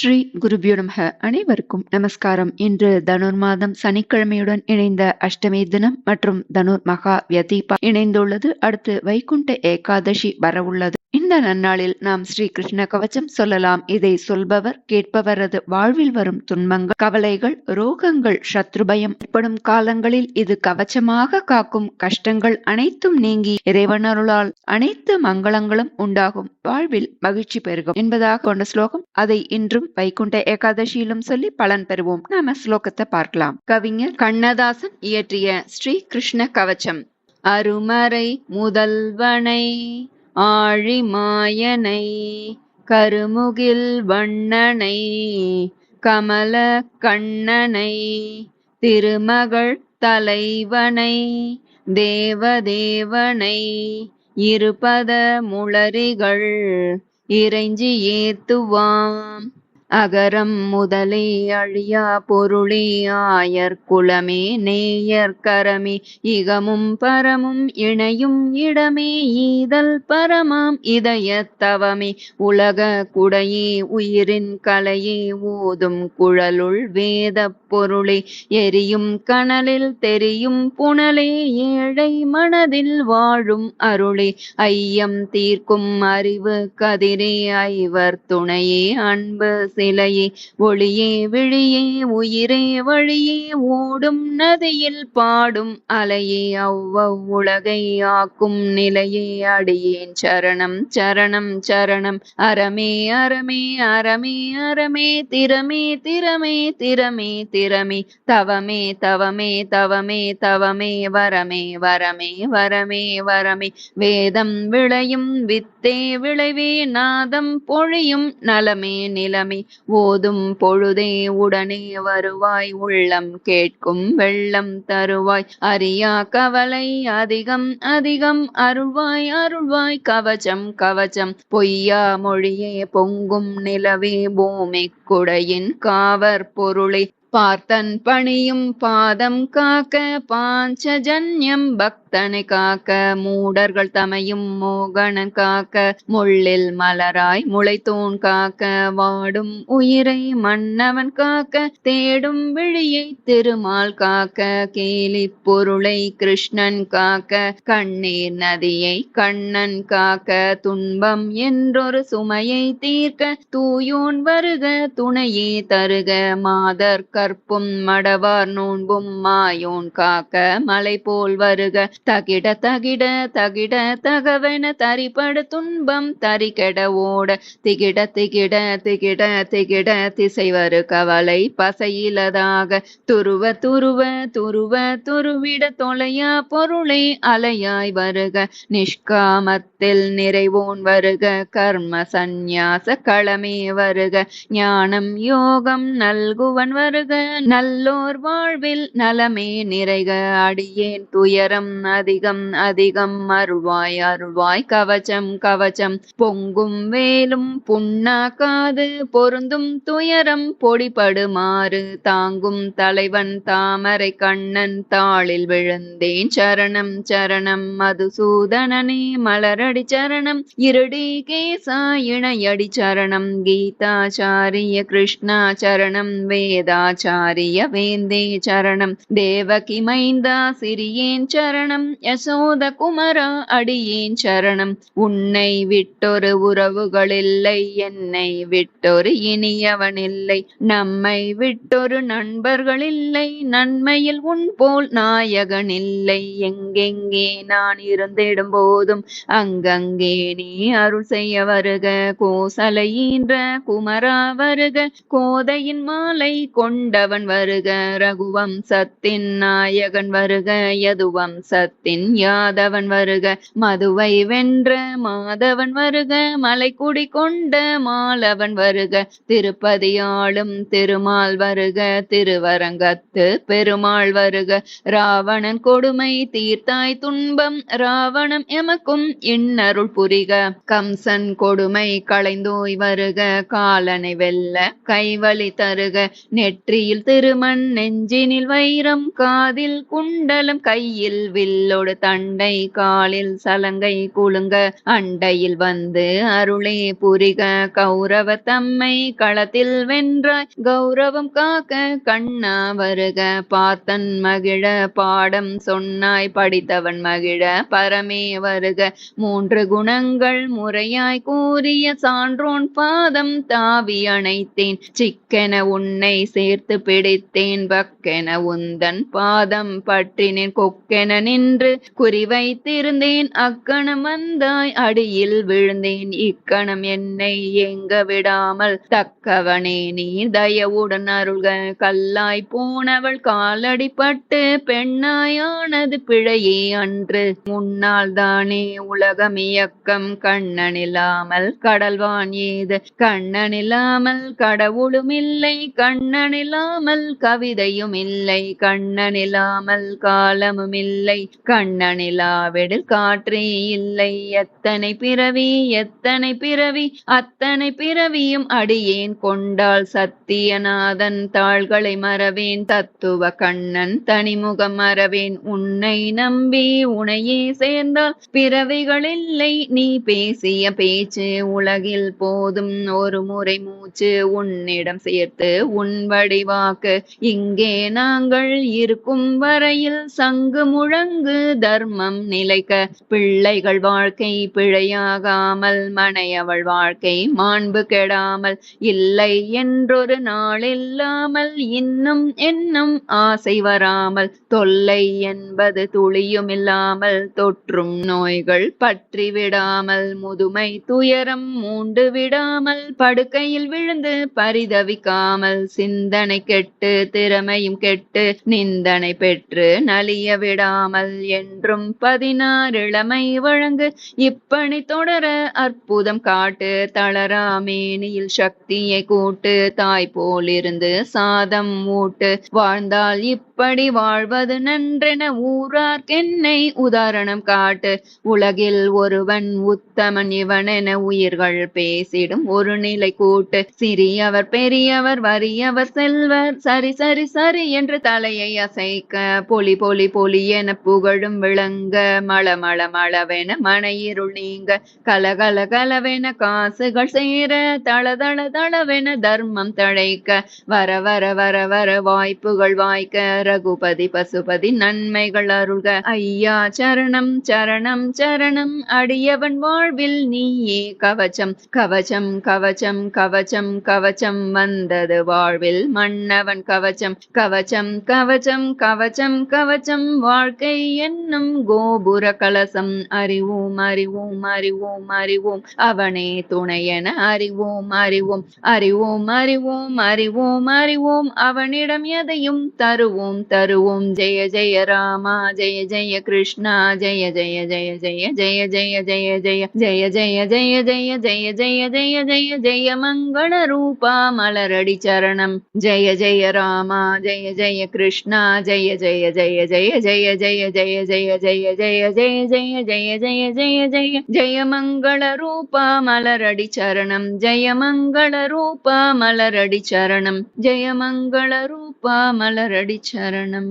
ஸ்ரீ குருபியோ நமக. அனைவருக்கும் நமஸ்காரம். இன்று தனுர் மாதம் சனிக்கிழமையுடன் இணைந்த அஷ்டமி தினம் மற்றும் தனுர் மகா வியதீபா இணைந்துள்ளது. அடுத்து வைகுண்ட ஏகாதசி வரவுள்ளது. இந்த நன்னாளில் நாம் ஸ்ரீ கிருஷ்ண கவச்சம் சொல்லலாம். இதை சொல்பவர் கேட்பவரது வாழ்வில் வரும் துன்பங்கள் கவலைகள் ரோகங்கள் சத்ருபயம். ஏற்படும் காலங்களில் இது கவச்சமாக காக்கும் கஷ்டங்கள் அனைத்தும் நீங்கி இறைவனருளால் அனைத்து மங்களங்களும் உண்டாகும். வாழ்வில் மகிழ்ச்சி பெருகும் என்பதாக கொண்ட ஸ்லோகம் அதை இன்றும் வைகுண்ட ஏகாதசியிலும் சொல்லி பலன் பெறுவோம். நாம ஸ்லோகத்தை பார்க்கலாம். கவிஞர் கண்ணதாசன் இயற்றிய ஸ்ரீ கிருஷ்ண கவச்சம். அருமறை முதல்வனை ஆழிமாயனை கருமுகில் வண்ணனை கமல கண்ணனை திருமகள் தலைவனை தேவதேவனை இருபத முளரிகள் இறைஞ்சி ஏத்துவாம். அகரம் முதலே அழியா பொருளே ஆயர் குலமே நேயர் கரமே. இகமும் பரமும் இணையும் இடமே ஈதல் பரமாம் இதய தவமே உலக குடையே உயிரின் கலையே ஓதும் குழலுள் வேத பொருளே. எரியும் கனலில் தெரியும் புனலே ஏழை மனதில் வாழும் அருளே. ஐயம் தீர்க்கும் அறிவு கதிரே ஐவர் துணையே அன்பு சிலையே ஒளியே விழியே உயிரே வழியே ஓடும் நதியில் பாடும் அலையே அவ்வவ் உலகை ஆக்கும் நிலையே அடியேன் சரணம் சரணம் சரணம். அறமே அறமே அறமே அறமே திறமே திறமே திறமே திறமே. தவமே தவமே தவமே தவமே வரமே வரமே வரமே வரமே. வேதம் விளையும் வித்தே விளைவே நாதம் பொழியும் நலமே நிலமே. ஓதும் பொழுதே உடனே வருவாய். உள்ளம் கேட்கும் வெள்ளம் தருவாய். அறியா கவலை அதிகம் அதிகம் அருள்வாய் அருள்வாய். கவச்சம் கவச்சம். பொய்யா மொழியே பொங்கும் நிலவே பூமி குடையின் காவர் பொருளை. பார்த்தன் பணியும் பாதம் காக்க பாஞ்சஜன்யம் பக் பக்தனை காக்க மூடர்கள் தமையும் மோகனன் காக்க முள்ளில் மலராய் முளைத்தோன் காக்க வாடும் உயிரை மன்னவன் காக்க தேடும் விழியை திருமால் காக்க கேலி பொருளை கிருஷ்ணன் காக்க கண்ணீர் நதியை கண்ணன் காக்க துன்பம் என்றொரு சுமையை தீர்க்க தூயோன் வருக துணையே தருக மாதர் கற்பும் மடவார் நோன்பும் மாயோன் காக்க மலை போல் வருக தகிட தகிட தகிட தகவென தரிபடு துன்பம் தரிகெட ஓட. திகிட திகிட திகிட திகிட திசை வரு கவலை பசையிலதாக. துருவ துருவ துருவ துருவிட தொலையா பொருளே அலையாய் வருக. நிஷ்காமத்தில் நிறைவோன் வருக. கர்ம சந்நியாச களமே வருக. ஞானம் யோகம் நல்குவன் வருக. நல்லோர் வாழ்வில் நலமே நிறைக. அடியேன் துயரம் அதிகம் அதிகம் அருள்வாய் அருள்வாய் கவச்சம் கவச்சம். பொங்கும் வேலும் புண்ணாக்காது பொருந்தும் துயரம் பொடிபடுமாறு. தாங்கும் தலைவன் தாமரை கண்ணன் தாளில் விழுந்தேன். சரணம் சரணம் மதுசூதனனே மலரடி சரணம். இருடி கேசா இணையடி சரணம். கீதாச்சாரிய கிருஷ்ணா சரணம். வேதாச்சாரிய வேந்தே சரணம். தேவகி மைந்தா சிறியேன் சரணம். யசோத குமர அடியேன் சரணம். உன்னை விட்டொரு உறவுகளில்லை என்னை விட்டொரு இனியவனில்லை. நம்மை விட்டொரு நண்பர்களில்லை நன்மையில் உன் போல் நாயகனில்லை. எங்கெங்கே நான் இருந்திடும் போதும் அங்கங்கே நீ அருள் செய்ய வருக. கோசலையின்ற குமரா வருக. கோதையின் மாலை கொண்டவன் வருக. ரகுவம் சத்தின் நாயகன் வருக. யதுவம் சத்தின் யாதவன் வருக மதுவை வென்ற மாதவன் வருக மலைக்குடி கொண்ட மாலவன் வருக திருப்பதியாளும் திருமால் வருக திருவரங்கத்து பெருமாள் வருக. ராவணன் கொடுமை தீர்த்தாய் துன்பம் ராவணம் எமக்கும் இன்னருள் புரிக. கம்சன் கொடுமை களைந்தோய் வருக காலனை வெல்ல கைவழி தருக. நெற்றியில் திருமண் நெஞ்சினில் வைரம் காதில் குண்டலம் கையில் வில் வில்லோடு தண்டை காலில் சலங்கை குலுங்க அண்டையில் வந்து அருளே புரிக கௌரவ தம்மை களத்தில் வென்றாய் கௌரவம் காக்க கண்ணா வருக. பார்த்தன் மகிழ பாடம் சொன்னாய் படித்தவன் மகிழ பரமே வருக. மூன்று குணங்கள் முறையாய் கூறிய சான்றோன் பாதம் தாவி அணைத்தேன். சிக்கென உன்னை சேர்த்து பிடித்தேன். பக்கென உந்தன் பாதம் பற்றினேன். கொக்கென நின்று குறிவைத்திருந்தேன். அக்கணம் வந்தாய் அடியில் விழுந்தேன். இக்கணம் என்னை எங்க விடாமல் தக்கவனே நீ தயவுடன் அருள்க. கல்லாய் போனவள் காலடிப்பட்டு பெண்ணாயானது பிழையே அன்று. முன்னால் தானே உலகம் இயக்கம். கண்ணனில்லாமல் கடல்வான் ஏது? கண்ணனில்லாமல் கடவுளும் இல்லை கண்ணனில்லாமல் கவிதையும் இல்லை கண்ணனில்லாமல் காலமும் இல்லை கண்ணனிலாவிடில் காற்றே இல்லை. எத்தனை பிறவி எத்தனை பிறவி அத்தனை பிறவியும் அடியேன் கொண்டால் சத்தியநாதன் தாள்களை மறவேன். தத்துவ கண்ணன் தனிமுகம் மறவேன். உன்னை நம்பி உனையே சேர்ந்தால் பிறவிகள் இல்லை. நீ பேசிய பேச்சு உலகில் போதும். ஒரு முறை மூச்சு உன்னிடம் சேர்த்து உன் வடிவாக்கு. இங்கே நாங்கள் இருக்கும் வரையில் சங்கு முழங்க தர்மம் நிலைக்க பிள்ளைகள் வாழ்க்கை பிழையாகாமல் மனையவள் வாழ்க்கை மாண்பு கெடாமல் இல்லை என்றொரு நாளில்லாமல் இன்னும் என்னும் ஆசை வராமல் தொல்லை என்பது துளியுமில்லாமல் தொற்றும் நோய்கள் பற்றி விடாமல் முதுமை துயரம் மூண்டு விடாமல் படுக்கையில் விழுந்து பரிதவிக்காமல் சிந்தனை கெட்டு திறமையும் கெட்டு நிந்தனை பெற்று நலிய விடாமல் என்றும் பதினாறு இளமை வழங்கு. இப்பணி தொடர அற்புதம் காட்டு தளராமேனியில் சக்தியை கூட்டு தாய் போலிருந்து சாதம் ஊட்டு வாழ்ந்தால் இப்படி வாழ்வது நன்றென ஊரார்க்கென்னை உதாரணம் காட்டு. உலகில் ஒருவன் உத்தமன் இவனென உயிர்கள் பேசிடும் ஒரு நிலை கூட்டு. சிறியவர் பெரியவர் வறியவர் செல்வர். சரி சரி சரி என்று தலையை அசைக்க பொலி பொலி பொலி என புகழும் விளங்க. மள மள மளவென மனையிருள் நீங்க. கலகல கலவென காசுகள் சேர. தள தள தளவென தர்மம் தழைக்க. வர வர வர வர வாய்ப்புகள் வாய்க்க. ரகுபதி பசுபதி நன்மைகள் அருள்க. ஐயா சரணம் சரணம் சரணம். அடியவன் வாழ்வில் நீயே கவச்சம். கவச்சம் கவச்சம் கவச்சம் கவச்சம் வந்தது வாழ்வில் மன்னவன் கவச்சம். கவச்சம் கவச்சம் கவச்சம் கவச்சம். வாழ்க்கை என்னும் கோபுர கலசம். அறிவோம் அறிவோம் அறிவோம் அறிவோம். அவனே துணையென அறிவோம் அறிவோம். அறிவோம் அறிவோம் அறிவோம் அறிவோம். அவனிடம் எதையும் தருவோம் தருவோம் ஜெய ஜெய ராமா ஜெய ஜெய கிருஷ்ணா ஜெய ஜெய ஜெய ஜெய ஜெய ஜெய ஜெய ஜெய ஜெய ஜெய ஜெய ஜெய ஜெய ஜெய ஜெய ஜெய ஜெய மங்கள ரூபா மலரடி சரணம் ஜெய ஜெய ராமா ஜெய ஜெய கிருஷ்ணா ஜெய ஜெய ஜெய ஜெய ஜெய ஜெய ஜெய ஜெய ஜெய ஜெய ஜெய ஜெய ஜெய ஜெய ஜெய ஜெய ஜெய மங்கள ரூபா மலரடி சரணம் ஜெய மங்கள ரூபா மலரடி சரணம் ஜெய மங்கள ரூபா மலரடி சரணம் शरणम्